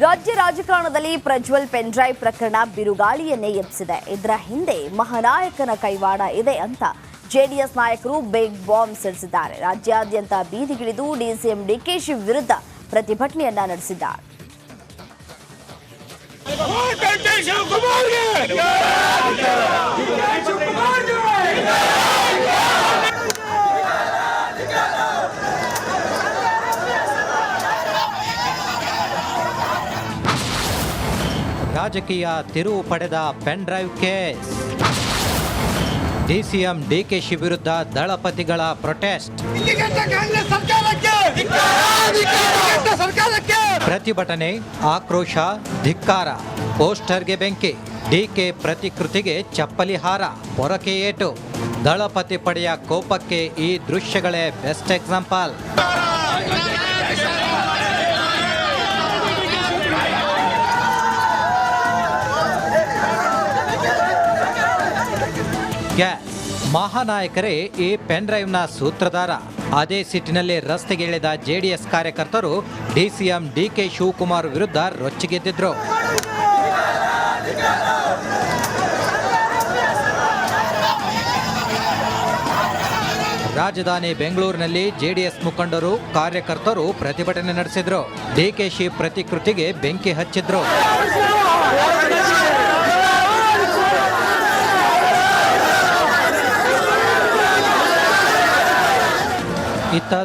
ರಾಜ್ಯ ರಾಜಕಾರಣದಲ್ಲಿ ಪ್ರಜ್ವಲ್ ಪೆನ್ಡ್ರೈವ್ ಪ್ರಕರಣ ಬಿರುಗಾಳಿಯನ್ನೇ ಎಬ್ಬಿಸಿದೆ. ಇದರ ಹಿಂದೆ ಮಹಾನಾಯಕನ ಕೈವಾಡ ಇದೆ ಅಂತ ಜೆಡಿಎಸ್ ನಾಯಕರು ಬಿಗ್ ಬಾಂಬ್ ಸಿಡಿಸಿದ್ದಾರೆ. ರಾಜ್ಯಾದ್ಯಂತ ಬೀದಿಗಿಳಿದು ಡಿಸಿಎಂ ಡಿಕೆಶಿ ವಿರುದ್ಧ ಪ್ರತಿಭಟನೆಯನ್ನ ನಡೆಸಿದ್ದಾರೆ. ರಾಜಕೀಯ ತಿರುವು ಪಡೆದ pen drive case. DCM DKShi ವಿರುದ್ಧ ದಳಪತಿಗಳ ಪ್ರೊಟೆಸ್ಟ್. ಪ್ರತಿಭಟನೆ, ಆಕ್ರೋಶ, ಧಿಕ್ಕಾರ, ಪೋಸ್ಟರ್ಗೆ ಬೆಂಕಿ ಡಿಕೆ ಪ್ರತಿಕೃತಿಗೆ ಚಪ್ಪಲಿ ಹಾರ, ಪೊರಕೆ ಏಟು. ದಳಪತಿ ಪಡೆಯ ಕೋಪಕ್ಕೆ ಈ ದೃಶ್ಯಗಳೇ ಬೆಸ್ಟ್ ಎಕ್ಸಾಂಪಲ್. ಗ್ಯಾಸ್ ಮಹಾನಾಯಕರೇ, ಈ ಪೆನ್ ಡ್ರೈವ್ನ ಸೂತ್ರಧಾರ. ಅದೇ ಸಿಟ್ಟಿನಲ್ಲಿ ರಸ್ತೆಗೆ ಇಳಿದ ಜೆಡಿಎಸ್ ಕಾರ್ಯಕರ್ತರು ಡಿಸಿಎಂ ಡಿಕೆ ಶಿವಕುಮಾರ್ ವಿರುದ್ಧ ರೊಚ್ಚಿಗೆದ್ದಿದ್ರು ರಾಜಧಾನಿ ಬೆಂಗಳೂರಿನಲ್ಲಿ ಜೆಡಿಎಸ್ ಮುಖಂಡರು, ಕಾರ್ಯಕರ್ತರು ಪ್ರತಿಭಟನೆ ನಡೆಸಿದ್ರು. ಡಿಕೆಶಿ ಪ್ರತಿಕೃತಿಗೆ ಬೆಂಕಿ ಹಚ್ಚಿದ್ರು.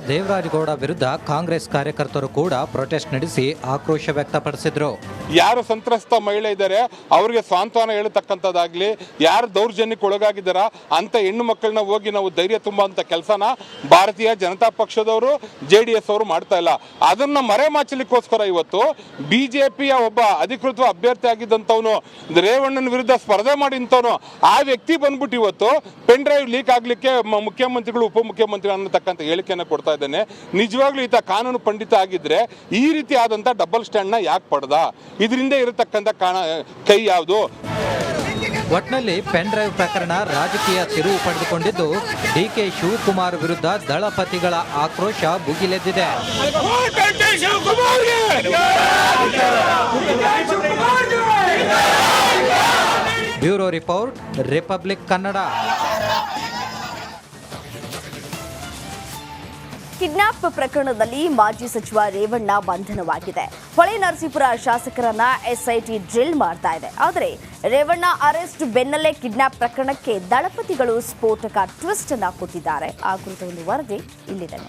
ದೇವರಾಜಗೌಡ ವಿರುದ್ಧ ಕಾಂಗ್ರೆಸ್ ಕಾರ್ಯಕರ್ತರು ಕೂಡ ಪ್ರೊಟೆಸ್ಟ್ ನಡೆಸಿ ಆಕ್ರೋಶ ವ್ಯಕ್ತಪಡಿಸಿದ್ರು. ಯಾರು ಸಂತ್ರಸ್ತ ಮಹಿಳೆ ಇದ್ದಾರೆ, ಅವ್ರಿಗೆ ಸಾಂತ್ವನ ಹೇಳ್ತಕ್ಕಂಥದ್ದಾಗ್ಲಿ, ಯಾರು ದೌರ್ಜನ್ಯಕ್ಕೆ ಒಳಗಾಗಿದ್ದಾರ, ಅಂತ ಹೆಣ್ಣು ಮಕ್ಕಳನ್ನ ಹೋಗಿ ನಾವು ಧೈರ್ಯ ತುಂಬುವಂಥ ಕೆಲಸನ ಭಾರತೀಯ ಜನತಾ ಪಕ್ಷದವರು, ಜೆ ಡಿ ಎಸ್ ಅವರು ಮಾಡ್ತಾ ಇಲ್ಲ. ಅದನ್ನ ಮರೆಮಾಚಲಿಕ್ಕೋಸ್ಕರ ಇವತ್ತು ಬಿ ಜೆ ಪಿಯ ಒಬ್ಬ ಅಧಿಕೃತ ಅಭ್ಯರ್ಥಿ ಆಗಿದ್ದಂಥವನು, ರೇವಣ್ಣನ ವಿರುದ್ಧ ಸ್ಪರ್ಧೆ ಮಾಡಿಂಥವನು ಆ ವ್ಯಕ್ತಿ ಬಂದ್ಬಿಟ್ಟು ಇವತ್ತು ಪೆನ್ ಡ್ರೈವ್ ಲೀಕ್ ಆಗಲಿಕ್ಕೆ ಮುಖ್ಯಮಂತ್ರಿಗಳು ಉಪಮುಖ್ಯಮಂತ್ರಿ ಅನ್ನತಕ್ಕಂಥ ಹೇಳಿಕೆಯನ್ನು ಕೊಡ್ತಾ ಇದ್ದೇನೆ. ನಿಜವಾಗ್ಲೂ ಈತ ಕಾನೂನು ಪಂಡಿತ ಆಗಿದ್ರೆ ಈ ರೀತಿ ಆದಂಥ ಡಬಲ್ ಸ್ಟ್ಯಾಂಡ್ನ ಯಾಕೆ ಪಡೆದ? ಇದರಿಂದ ಇರತಕ್ಕಂಥ ಕಾಣ, ಕೈ ಯಾವುದು? ಒಟ್ನಲ್ಲಿ ಪೆನ್ ಡ್ರೈವ್ ಪ್ರಕರಣ ರಾಜಕೀಯ ತಿರುವು ಪಡೆದುಕೊಂಡಿದ್ದು ಡಿಕೆ ಶಿವಕುಮಾರ್ ವಿರುದ್ಧ ದಳಪತಿಗಳ ಆಕ್ರೋಶ ಭುಗಿಲೆದ್ದಿದೆ. Bureau report, republic Kannada. Kidnap ಪ್ರಕರಣದಲ್ಲಿ ಮಾಜಿ ಸಚಿವ ರೇವಣ್ಣ ಬಂಧನವಾಗಿದೆ. ಹೊಳೆ ನರಸೀಪುರ ಶಾಸಕರನ್ನ ಎಸ್ಐಟಿ ಡ್ರಿಲ್ ಮಾಡ್ತಾ ಇದೆ. ಆದರೆ ರೇವಣ್ಣ ಅರೆಸ್ಟ್ ಬೆನ್ನಲ್ಲೇ ಕಿಡ್ನಾಪ್ ಪ್ರಕರಣಕ್ಕೆ ದಳಪತಿಗಳು ಸ್ಫೋಟಕ ಟ್ವಿಸ್ಟ್ ಅನ್ನ ಕೊಟ್ಟಿದ್ದಾರೆ. ಆ ಕುರಿತ ಒಂದು ವರದಿ ಇಲ್ಲಿದೆ.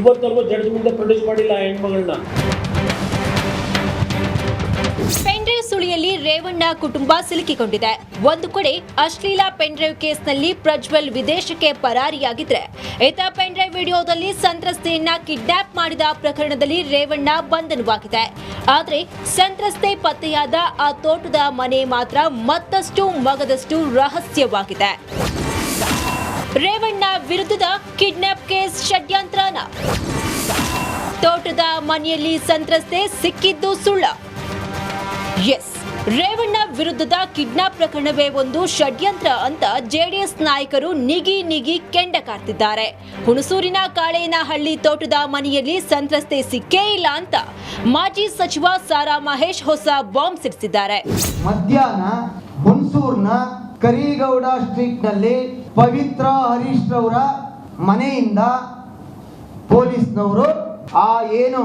ಇವತ್ತವರೆಗೂ ಜಡ್ಜ್ ಮುಂದೆ ಪ್ರೊಡ್ಯೂಸ್ ಮಾಡಿಲ್ಲ ಆ ಹೆಣ್ಮಗಳನ್ನ ಸುಳಿಯಲ್ಲಿ ರೇವಣ್ಣ ಕುಟುಂಬ ಸಿಲುಕಿಕೊಂಡಿದೆ. ಒಂದು ಕಡೆ ಅಶ್ಲೀಲ ಪೆನ್ಡ್ರೈವ್ ಕೇಸ್ನಲ್ಲಿ ಪ್ರಜ್ವಲ್ ವಿದೇಶಕ್ಕೆ ಪರಾರಿಯಾಗಿದ್ರೆ, ಇತ ಪೆನ್ಡ್ರೈವ್ ವಿಡಿಯೋದಲ್ಲಿ ಸಂತ್ರಸ್ತೆಯನ್ನ ಕಿಡ್ನಾಪ್ ಮಾಡಿದ ಪ್ರಕರಣದಲ್ಲಿ ರೇವಣ್ಣ ಬಂಧನವಾಗಿದೆ. ಆದರೆ ಸಂತ್ರಸ್ತೆ ಪತ್ತೆಯಾದ ಆ ತೋಟದ ಮನೆ ಮಾತ್ರ ಮತ್ತಷ್ಟು ಮಗದಷ್ಟು ರಹಸ್ಯವಾಗಿದೆ. ರೇವಣ್ಣ ವಿರುದ್ಧದ ಕಿಡ್ನಾಪ್ ಕೇಸ್ ಷಡ್ಯಂತ್ರನ. ತೋಟದ ಮನೆಯಲ್ಲಿ ಸಂತ್ರಸ್ತೆ ಸಿಕ್ಕಿದ್ದು ಸುಳ್ಳ. ಎಸ್ ರೇವಣ್ಣ ವಿರುದ್ಧದ ಕಿಡ್ನಾಪ್ ಪ್ರಕರಣವೇ ಒಂದು ಷಡ್ಯಂತ್ರ ಅಂತ ಜೆಡಿಎಸ್ ನಾಯಕರು ನಿಗಿ ನಿಗಿ ಕೆಂಡ ಕಾರ್ತಿದ್ದಾರೆ. ಹುಣಸೂರಿನ ಕಾಳೇನಹಳ್ಳಿ ತೋಟದ ಮನೆಯಲ್ಲಿ ಸಂತ್ರಸ್ತೆ ಸಿಕ್ಕೇ ಇಲ್ಲ ಅಂತ ಮಾಜಿ ಸಚಿವ ಸಾರಾ ಮಹೇಶ್ ಹೊಸ ಬಾಂಬ್ ಸಿಡಿಸಿದ್ದಾರೆ. ಮಧ್ಯಾಹ್ನ ಹುಣಸೂರ್ನ ಕರಿಗೌಡ ಸ್ಟ್ರೀಟ್ನಲ್ಲಿ ಪವಿತ್ರ ಹರೀಶ್ ರವರ ಮನೆಯಿಂದ ಪೊಲೀಸ್ನವರು, ಆ ಏನು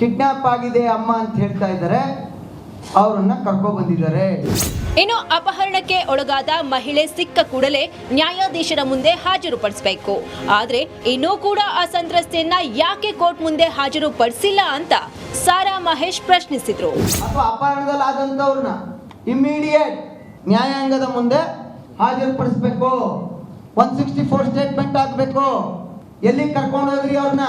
ಕಿಡ್ನಾಪ್ ಆಗಿದೆ ಅಮ್ಮ ಅಂತ ಹೇಳ್ತಾ ಇದ್ದಾರೆ. ಅವರನ್ನ ಕರ್ಕೊಂಡು ಬಂದಿದ್ದಾರೆ. ಇನ್ನು ಅಪಹರಣಕ್ಕೆ ಒಳಗಾದ ಮಹಿಳೆ ಸಿಕ್ಕ ಕೂಡಲೇ ನ್ಯಾಯಾಧೀಶರ ಮುಂದೆ ಹಾಜರುಪಡಿಸಬೇಕು. ಆದ್ರೆ ಇನ್ನೂ ಕೂಡ ಆ ಸಂತ್ರಸ್ತೆಯನ್ನ ಯಾಕೆ ಕೋರ್ಟ್ ಮುಂದೆ ಹಾಜರುಪಡಿಸಿಲ್ಲ ಅಂತ ಸಾರಾ ಮಹೇಶ್ ಪ್ರಶ್ನಿಸಿದ್ರು. ಅಥವಾ ಅಪಹರಣದಲ್ಲಿ ಆದಂತವ್ರನ್ನ ಇಮಿಡಿಯೇಟ್ ನ್ಯಾಯಾಂಗದ ಮುಂದೆ ಹಾಜರುಪಡಿಸಬೇಕು. ಒನ್ ಸಿಕ್ಸ್ಟಿ ಫೋರ್ ಸ್ಟೇಟ್ಮೆಂಟ್ ಆಗಬೇಕು ಎಲ್ಲಿ ಕರ್ಕೊಂಡು ಹೋದ್ರಿ ಅವ್ರನ್ನ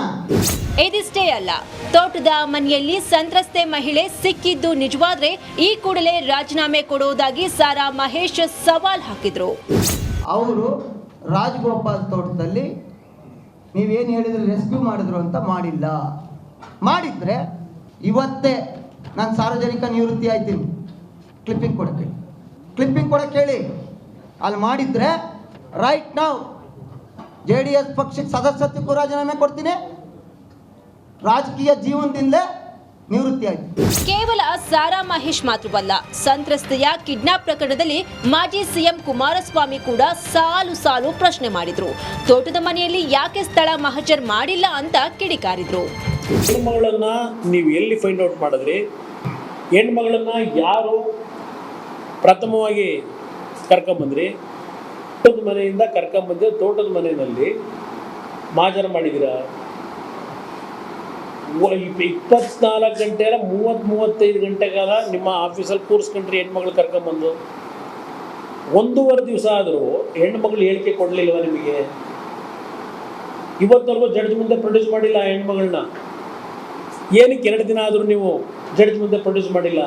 ಇದಿಷ್ಟೇ ಅಲ್ಲ ತೋಟದ ಮನೆಯಲ್ಲಿ ಸಂತ್ರಸ್ತೆ ಮಹಿಳೆ ಸಿಕ್ಕಿದ್ದು ನಿಜವಾದ್ರೆ ಈ ಕೂಡಲೇ ರಾಜೀನಾಮೆ ಕೊಡುವುದಾಗಿ ಸಾರಾ ಮಹೇಶ್ ಸವಾಲ್ ಹಾಕಿದ್ರು. ಅವರು ರಾಜಗೋಪಾಲ್ ತೋಟದಲ್ಲಿ ನೀವೇನು ಹೇಳಿದ್ರೆ ರೆಸ್ಕ್ಯೂ ಮಾಡಿದ್ರು ಅಂತ ಮಾಡಿಲ್ಲ. ಮಾಡಿದ್ರೆ ಇವತ್ತೇ ನಾನು ಸಾರ್ವಜನಿಕ ನಿವೃತ್ತಿ ಆಯ್ತೀನಿ. ಕ್ಲಿಪ್ಪಿಂಗ್ ಕೊಡಕ್ಕೆ. ಕ್ಲಿಪ್ಪಿಂಗ್ ಕೊಡಕ್ಕೆ ಹೇಳಿ. ಅಲ್ಲಿ ಮಾಡಿದ್ರೆ ರೈಟ್ ನಾವು ಜೆ ಡಿ ಎಸ್ ಪಕ್ಷಕ್ಕೆ ಸದಸ್ಯತ್ವಕ್ಕೂ ರಾಜೀನಾಮೆ ಕೊಡ್ತೀನಿ. ರಾಜಕೀಯ ಜೀವನದಿಂದಲೇ ನಿವೃತ್ತಿ ಆಯ್ತು. ಕೇವಲ ಸಾರಾ ಮಹೇಶ್ ಮಾತ್ರವಲ್ಲ ಸಂತ್ರಸ್ತೆಯ ಕಿಡ್ನಾಪ್ ಪ್ರಕರಣದಲ್ಲಿ ಮಾಜಿ ಸಿಎಂ ಕುಮಾರಸ್ವಾಮಿ ಕೂಡ ಸಾಲು ಸಾಲು ಪ್ರಶ್ನೆ ಮಾಡಿದ್ರು. ತೋಟದ ಮನೆಯಲ್ಲಿ ಯಾಕೆ ಸ್ಥಳ ಮಹಜರ್ ಮಾಡಿಲ್ಲ ಅಂತ ಕಿಡಿಕಾರಿದ್ರು. ಹೆಣ್ಮಗಳನ್ನ ನೀವು ಎಲ್ಲಿ ಫೈಂಡ್ ಔಟ್ ಮಾಡಿದ್ರಿ? ಹೆಣ್ಮಗಳನ್ನ ಯಾರು ಪ್ರಥಮವಾಗಿ ಕರ್ಕೊಂಬಂದ್ರಿ? ತೋಟದ ಮನೆಯಿಂದ ಕರ್ಕೊಂಬಂದೆ ತೋಟದ ಮನೆಯಲ್ಲಿ ಮಾಜರ ಮಾಡಿದ್ದೀರಾ? ಇಪ್ಪತ್ನಾಲ್ಕು ಗಂಟೆ ಅಲ್ಲ, ಮೂವತ್ತು ಮೂವತ್ತೈದು ಗಂಟೆ ಕಾಲ ನಿಮ್ಮ ಆಫೀಸಲ್ಲಿ ಕೂರಿಸ್ಕೊಂಡ್ರಿ ಹೆಣ್ಮಗಳು ಕರ್ಕೊಂಬಂದು ಒಂದೂವರೆ ದಿವಸ ಆದರೂ ಹೆಣ್ಮಗಳು ಹೇಳಿಕೆ ಕೊಡಲಿಲ್ವ ನಿಮಗೆ? ಇವತ್ತವರೆಗೂ ಜಡ್ಜ್ ಮುಂದೆ ಪ್ರೊಡ್ಯೂಸ್ ಮಾಡಿಲ್ಲ ಹೆಣ್ಮಗಳನ್ನ? ಏನಕ್ಕೆ ಎರಡು ದಿನ ಆದರೂ ನೀವು ಜಡ್ಜ್ ಮುಂದೆ ಪ್ರೊಡ್ಯೂಸ್ ಮಾಡಿಲ್ಲ?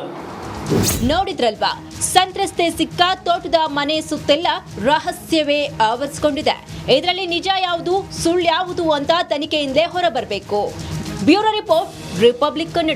ನೋಡಿದ್ರಲ್ವಾ? ಸಂತ್ರಸ್ತೆ ಸಿಕ್ಕ ತೋಟದ ಮನೆ ಸುತ್ತೆಲ್ಲ ರಹಸ್ಯವೇ ಆವರಿಸಿಕೊಂಡಿದೆ. ಇದರಲ್ಲಿ ನಿಜ ಯಾವುದು, ಸುಳ್ಳು ಯಾವುದು ಅಂತ ತನಿಖೆಯಿಂದಲೇ ಹೊರಬರಬೇಕು. Bureau report, republic Kannada.